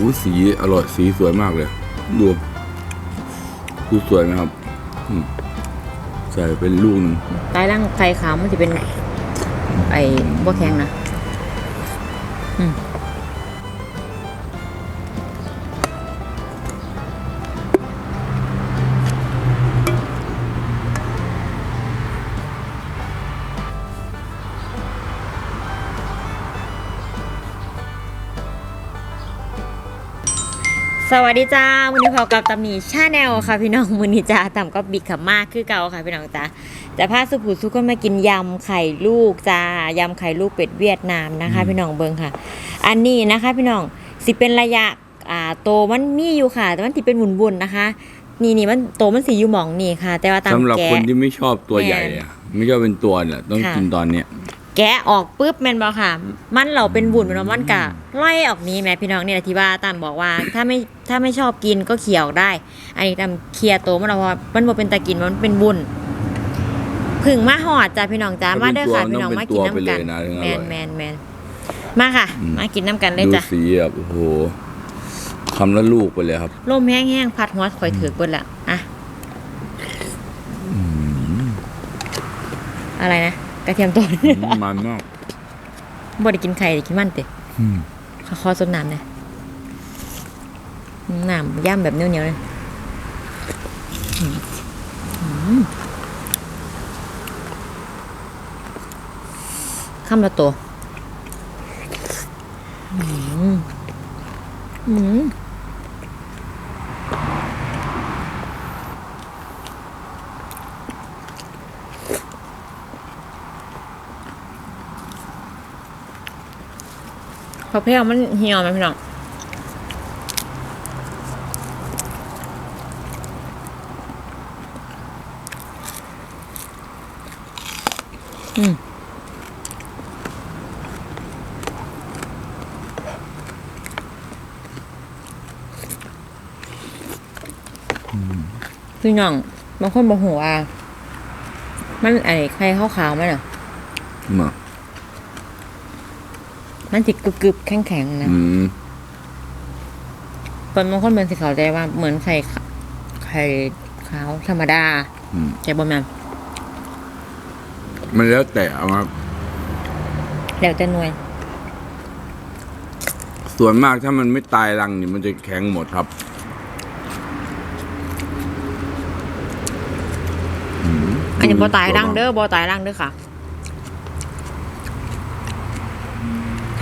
อู้สีอร่อยสีสวยมากเลยดูดูสวยนะครับใส่เป็นลูกหนึ่งใต้ร่างไข่ขาวมันจะเป็นไอ้บ่แข็งนะ อืม สวัสดีจ้าวันนี้พอกับตำหนีชาแนลค่ะพี่น้องมือนี้จ้าต่ำก็บิ๊กขับมากคือเก่าค่ะพี่น้องจ้าแต่พาสุผูสุก็มากินยำไข่ลูกจ้ายำไข่ลูกเป็ดเวียดนามนะคะ พี่น้องเบิงค่ะ อันนี้นะคะ พี่น้องสิเป็นระยะอ่าโตมันมีอยู่ค่ะ แต่มันสิเป็นบุนๆนะคะ นี่นี่มันโตมันสีอยู่หมองนี่ค่ะ แต่ว่าตามสำหรับแกะคนที่ไม่ชอบตัวแม่นใหญ่อะไม่ชอบเป็นตัวเนี่ยต้องค่ะกินตอนเนี้ย แกะออกปุ๊บแม่นบอค่ะ มันเราเป็นบุญมันมันกะไล่ออกนี้แม่พี่น้องเนี่ยที่ว่าตามบอกว่าถ้าไม่ถ้าไม่ชอบกินก็เขี่ยวได้ อันนี้ตามเคลียร์โตวมันเราว่ามันบ่เป็นตะกินมันเป็นบุญผึ่งมาหอดจ้าพี่น้องจ้าถ้ามาเป็นเด้อค่ะตัวพี่น้องต้องมาเป็นกินตัวน้ำกันไปเลยนะถึงอแมร่อยนแมนแมนมาค่ะอืมมากินน้ำกันเลยดูจ้ะสีแบบโอ้โหคำละลูกไปเลยครับลมแห้งๆพัดหัวข่อยถือเบิดละอะอะไรนะก ระเทียมต้นอืมมันมากบ่ได้กินไข่ได้กินมันเตะอืมขอขอสดน้ำหน่อยน้ำย่ำแบบเหนียวๆเลยอืมอืมคำละตัวอืมอืม พอเพียวมันเหี่ยวไหมพี่น้องอืมพี่น้องบางคนบอกหัวมันไอ้ไข่ขาวๆมันอะมา มันติดกรึบๆแข็งๆนะอืมคนบางคนเป็นสิเขาใจว่าเหมือนไข่ขะไข่ขาวธรรมดาอืมแต่บ่แม่นมันแล้วแต่เอามาแล้วแต่หน่วย ส่วนมากถ้ามันไม่ตายรังนี่มันจะแข็งหมดครับอันนี้บ่ตายร่างเด้อบ่ตายร่างเด้อค่ะ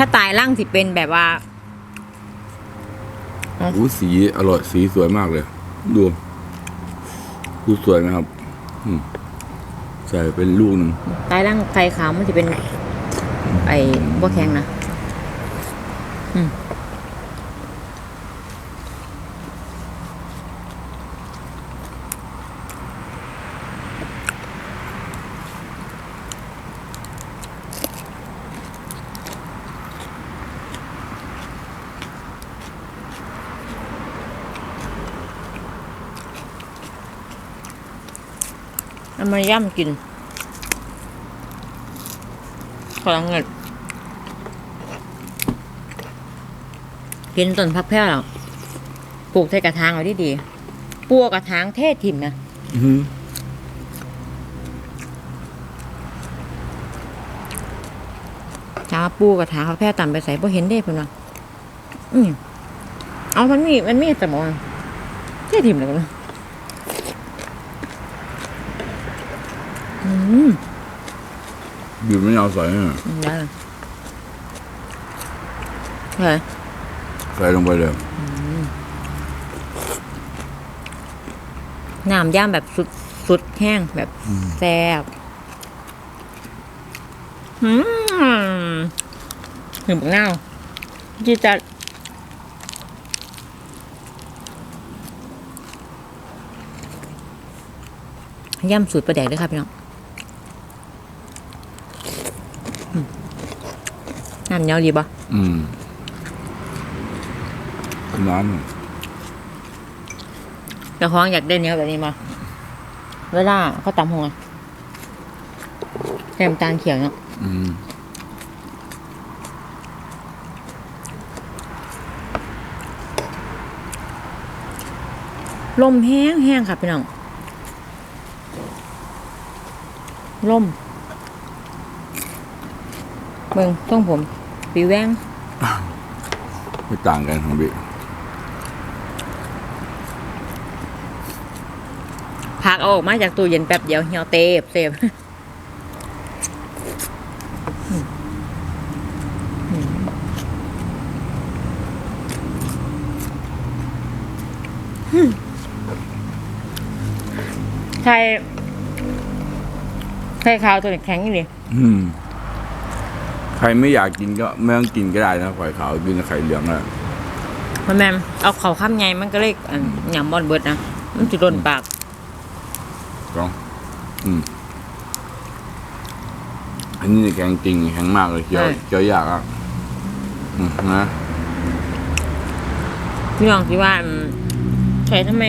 ถ้าตายร่างสิเป็นแบบว่าอู้สีอร่อยสีสวยมากเลย ดูดูสวยไหมครับ อืมใส่เป็นลูกหนึ่งตายร่างไข่ขาวมันจะเป็น ไอ้บ่แข็งนะอืม มาย่ำกินขอลังเงินกินต้นพักแพ้วหรอปลูกใส่กระถางเอาดีดีๆปลูกกระถางเทศถิ่มนะอื้อหือจ้าปลูกกระถางพักแพ้วต่ำไปใส่พอเห็นได้เพิ่นว่าอืมเอามันมีมันมีแต่หมอนเทศถิ่มเลยกันอืม บีบมะนาวใส่เนี่ยได้เลยเฮ้ยใส่ลงไปเลยน้ำย่ำแบบสุดสุดแห้งแบบแซ่บอืมถึงบักนาวจีจะย่ำสูตรประแดกด้วยครับพี่น้องอืม น้ำเหนียวดีปะอืมน้ำอะเดี๋ยวของอยากได้เหนียวแบบนี้มาเวลาเขาตำหัวแซมตาลเขียวเนาะอืมลมแห้งแห้งค่ะพี่น้องลมเบิ่งต้องผม ปีแวงไม่ต่างกันของบิ๊กพักเอาออกมาจากตู้เย็นแป๊บเดียวเหี่ยวเตบเตบใช่ใช่ข้าวตัวนี้แข็งอยู่ดิอืม ใครไม่อยากกินก็ไม่ต้องกินก็ได้นะไข่ขาวกินกับไข่เหลืองอะมันแมมเอาเขาข้ามไงมันก็เลยอันหยำบอลเบิดนะมันจะโดนปากก็อืมอันนี้แข็งจริงแข็งมากเลยเคี้ยวใช่เคี้ยวยากอะอืมนะพี่น้องคิดว่าอืมใช่ทำไม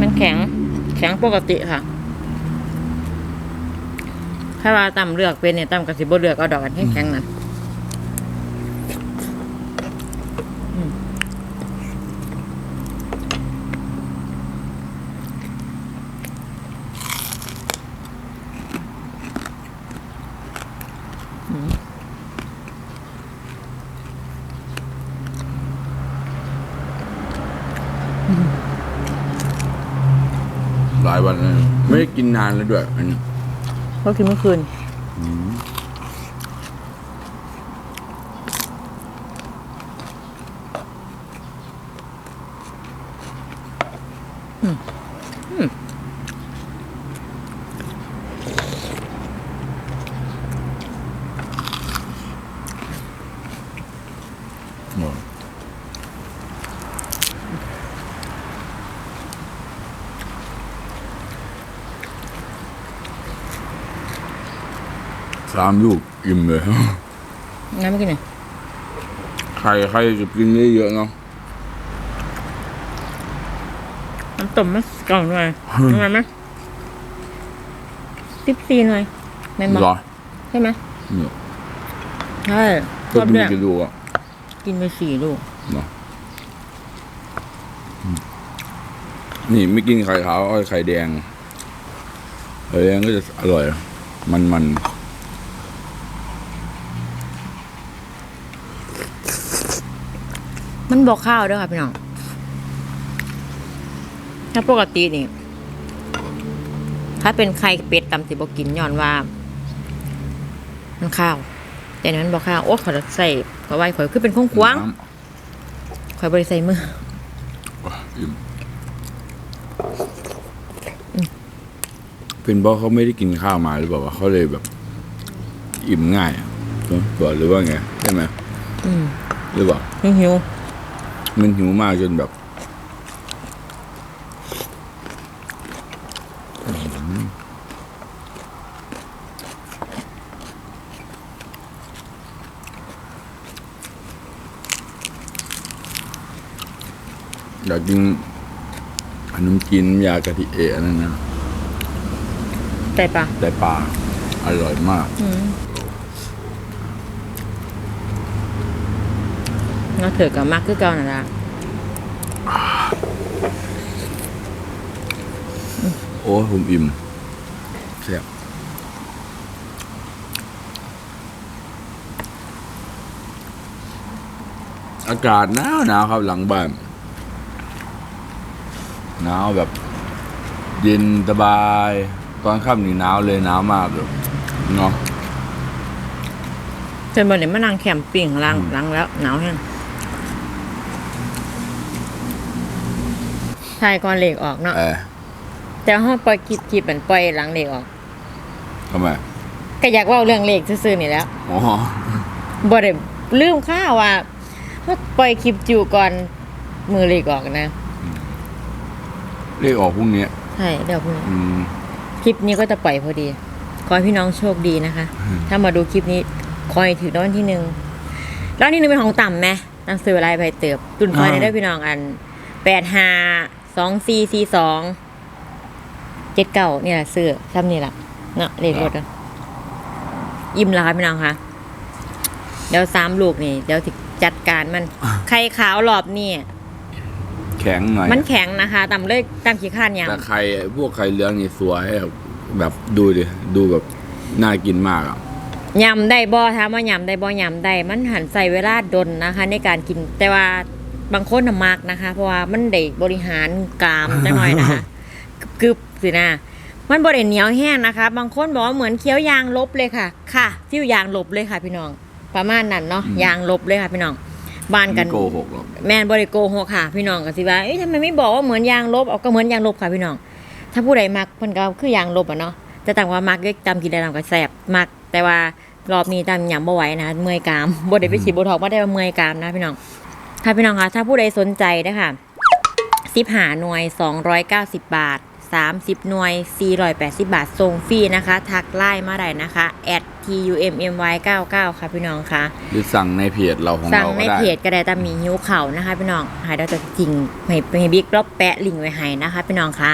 มันแข็ง แข็งปกติค่ะถ้าว่าต่ำเลือกเป็นเนี่ยต่ำกับสิบเลือกเอาดอกอันแข็งๆนะอืม หลายวันเลยไม่ได้กิ นนานแล้วด้วยอันนี้ก็กินเมื่อคืนหมด สามลูกอิ่มเลยงั้นไม่กินเลยใครใครจะกินได้เยอะเนาะน้ำต้มมั้ยกล่องหน่อยทำไมไหมสิบสี่หน่อยแม่นบเหรออใช่ไหมเนี่ยใช่รก็อบกินเนี้ยกี่ลูกอะกินไปสี่ลูกเนาะอืมนี่ไม่กินไข่ขาวเอาไข่แดงไข่แดงก็จะอร่อย มันมัน มันบอกข้าวด้วยค่ะพี่น้องถ้าปกตินี่ถ้าเป็นไข่เป็ดตำสิบกินย้อนว่า มันข้าว แต่อันนั้นบอกข้าวโอ้ขอจะใส่ขอไว้ขอยคือเป็นข้องควางน้ขอยบริใส่มือำว้าอิ่มเป็นเพราะเขาไม่ได้กินข้าวมาหรือเปล่าวะเขาเลยแบบ อิ่มง่ายอะตัวหรือว่าไงใช่ไหมอืมหรือเปล่าหิวหิว มันหิวมากจนแบบอยากกินขนมจีนยากะทิเอะนั่นนะใส่ปะแต่ปลาอร่อยมาก อืม เราเถือกับมากคือเก่านั่นละโอ้ยผมอิ่มแซ่บอากาศหนาวหนาวครับหลังบ้านหนาวแบบ เย็นสบาย ตอนค่ำนี่หนาวเลยหนาวมากเลยเนาะจนบนเนี่ยมานั่งแคมปิ้งล้างล้างแล้วหนาวแห้ง ใช่ก่อนเหล็กออกเนาะเออแต่ห้องปล่อยคลิปคลิปมันปล่อยหลังเหล็กออกทำไมก็อยากเว่าเรื่องเหล็กซื่อๆนี่แหล้วอ๋อบ่ได้ลืมข้าวว่าว่าปล่อยคลิปจูก่อนมือเหล็กออกนะเลขออกพรุ่งนี้ใช่เดี๋ยวพรุ่งนี้ อืม คลิปนี้ก็จะปล่อยพอดี ขอให้พี่น้องโชคดีนะคะถ้ามาดูคลิปนี้ คอยถือรางวัลที่หนึ่งรางวัลที่หนึ่งเป็นของต่ำไหมหนังสืออะไรไปเติบตุนคอยในเด้อพี่น้องอันแปดห้า สองสี่สี่สองเจ็ดเก้าเนี่ยเสื้อซ้ำนี่แหละเนาะเลขรถอะอิ่มแล้วค่ะพี่น้องคะเดี๋ยวสามลูกนี่เดี๋ยวสิจัดการมัน ไข่ขาวรอบนี่แข็งหน่อยมันแข็งนะคะตำเลยตำขี้ข้านยแต่ไข่พวกไข่เหลืองนี่สวยแบบแบบดูดิดูแบบน่ากินมากอะำยำได้บ่ถามว่ายำได้บ่ยำได้มันหันใส่เวลาดนนะคะ ในการกินแต่ว่า บางคนน่ะมักนะคะ เพราะว่ามันได้บริหารกรามจังหน่อยนะคะกึบๆสินะมันบริเหนียวแห้งนะคะ บางคนบอกว่าเหมือนเคี้ยวยางลบเลยค่ะ ค่ะฟิวยางลบเลยค่ะ พี่น้อง ประมาณนั้นเนาะยางลบเลยค่ะ พี่น้องบ้านกันไม่โกหกหรอกแมนบริโกหกค่ะ พี่น้องก็สิว่าเอ้ยทำไมไม่บอกว่าเหมือนยางลบเอาก็เหมือนยางลบค่ะพี่น้อง ถ้าผู้ใดมักมันก็คือยางลบอะเนาะแต่ต่างว่ามักก็จำกินได้ตามก็แสบมักแต่ว่ารอบนี้ตามหยำบ่ไหวนะเมื่อยกรามบ่ได้ไปฉีดโบท็อกซ์บ่ได้ว่าเมื่อยกรามนะพี่น้อง ค่ะพี่น้องคะถ้าผู้ใดสนใจนะคะสิบหาหน่วย 290 บาท 30 หน่วย 480 บาทส่งฟรีนะคะ ทักไลน์มาได้นะคะ @tummy99 ค่ะพี่น้องค่ะหรือสั่งในเพจเราของสั่งเราในก็ได้เพจก็ได้แต่มีหิวเข่านะคะ พี่น้องหายเราจะจริงให้ให้บิ๊กรอบแปะลิงก์ไว้ให้นะคะ พี่น้องคะ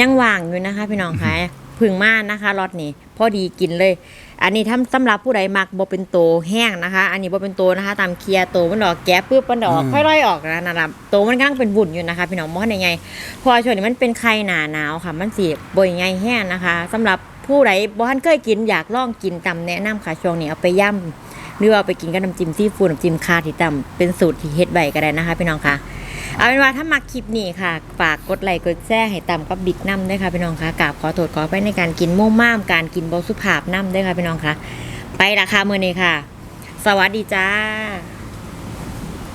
ยังว่างอยู่นะคะ พี่น้องคะพึ่งมากนะคะรอดนี้พอดีกินเลย อันนี้ทำสำหรับผู้ใดมักบ่เป็นโตแห้งนะคะ อันนี้บ่เป็นโตนะคะ ตามเคลียร์โตมันดอกแก๊บปุ๊บมันดอกค่อยร่อยออกนะนะครับโตมันกำลังเป็นบุ่นอยู่นะคะ พี่น้องมองได้ไงเพอช่วงนี้มันเป็นไข้หนาหนาวค่ะ มันสีบ่อยไงแห้งนะคะสำหรับผู้ใดบ่ทันเคยกินอยากลองกินตำแนะนำค่ะช่วงนี้เอาไปย่ำหรือว่าเอาไปกินกับน้ำจิ้มซีฟู้ดน้ำจิ้มคาที่ตำเป็นสูตรที่เฮ็ดใบก็ได้นะคะ พี่น้องคะ เอาเป็นว่าถ้ามาคลิปนี้ค่ะ ฝากกดไลค์กดแชร์ให้ต่ำกับบิ๊กน้ำด้วยค่ะพี่น้องคะกราบขอโทษขอไปในการกินมุ่มม่ามการกินบสุภาพน้ำด้วยค่ะพี่น้องคะไปราคาเมื่อนี้ค่ะ สวัสดีจ้า